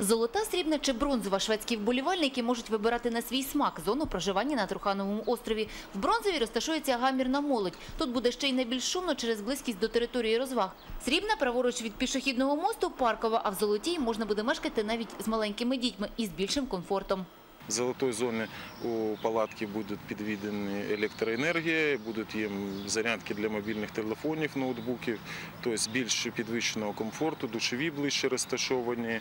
Золота, срібна чи бронзова шведські вболівальники можуть вибирати на свій смак зону проживання на Трухановому острові. В бронзовій розташується гамірна молодь. Тут буде ще й найбільш шумно через близькість до території розваг. Срібна праворуч від пішохідного мосту паркова, а в золотій можна буде мешкати навіть з маленькими дітьми і з більшим комфортом. В золотой зоні у палатки будуть підведені електроенергія, будуть їм зарядки для мобільних телефонів, ноутбуків, тобто більш підвищеного комфорту, душові ближче розташовані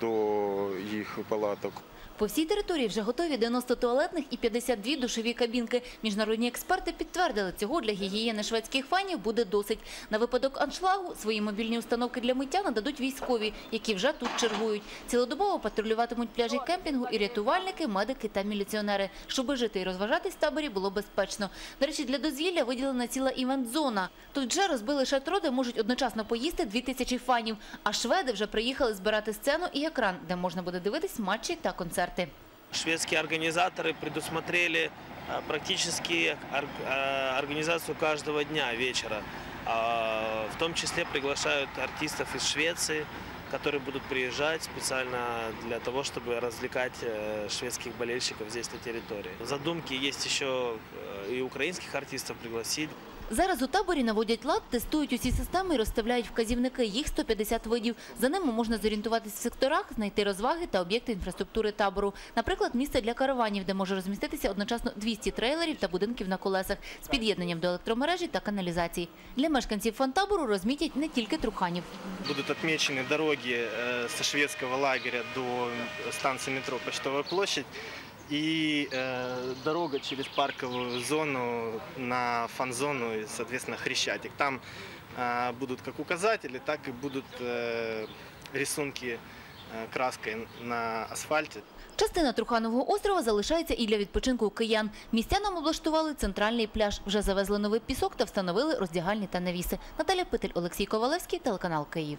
до їх палаток. По всій території вже готові 90 туалетних і 52 душові кабінки. Міжнародні експерти підтвердили, цього для гігієни шведських фанів буде досить. На випадок аншлагу свої мобільні установки для миття нададуть військові, які вже тут чергують. Цілодобово патрулюватимуть пляжі кемпінгу і рятувальники, медики та міліціонери. Щоби жити і розважатись в таборі було безпечно. До речі, для дозвілля виділена ціла івент-зона. Тут вже розбили шатро, де можуть одночасно поїсти дві тисячі фанів. А шведи вже приїхали збирати сцену і екран, де можна буде дивитись матчі та концерти. Шведские организаторы предусмотрели а, практически ор- а, организацию каждого дня вечера. А, В том числе приглашают артистов из Швеции, которые будут приезжать специально для того, чтобы развлекать э, шведских болельщиков здесь на территории. Задумки есть еще э, и украинских артистов пригласить. Зараз у таборі наводять лад, тестують усі системи і розставляють вказівники. Їх 150 видів. За ними можна зорієнтуватись в секторах, знайти розваги та об'єкти інфраструктури табору. Наприклад, місце для караванів, де може розміститися одночасно 200 трейлерів та будинків на колесах з під'єднанням до електромережі та каналізації. Для мешканців фантабору розмітять не тільки труханів. будут отмечены дороги э, со шведского лагеря до станции метро Почтовая площадь и э, дорога через парковую зону на фан-зону и, соответственно, Хрещатик. Там э, будут как указатели, так и будут э, рисунки э, краской на асфальте. Частина Труханового острова залишається і для відпочинку киян. Містянам облаштували центральний пляж. Вже завезли новий пісок та встановили роздягальні та навіси. Наталя Питель, Олексій Ковалевський, телеканал Київ.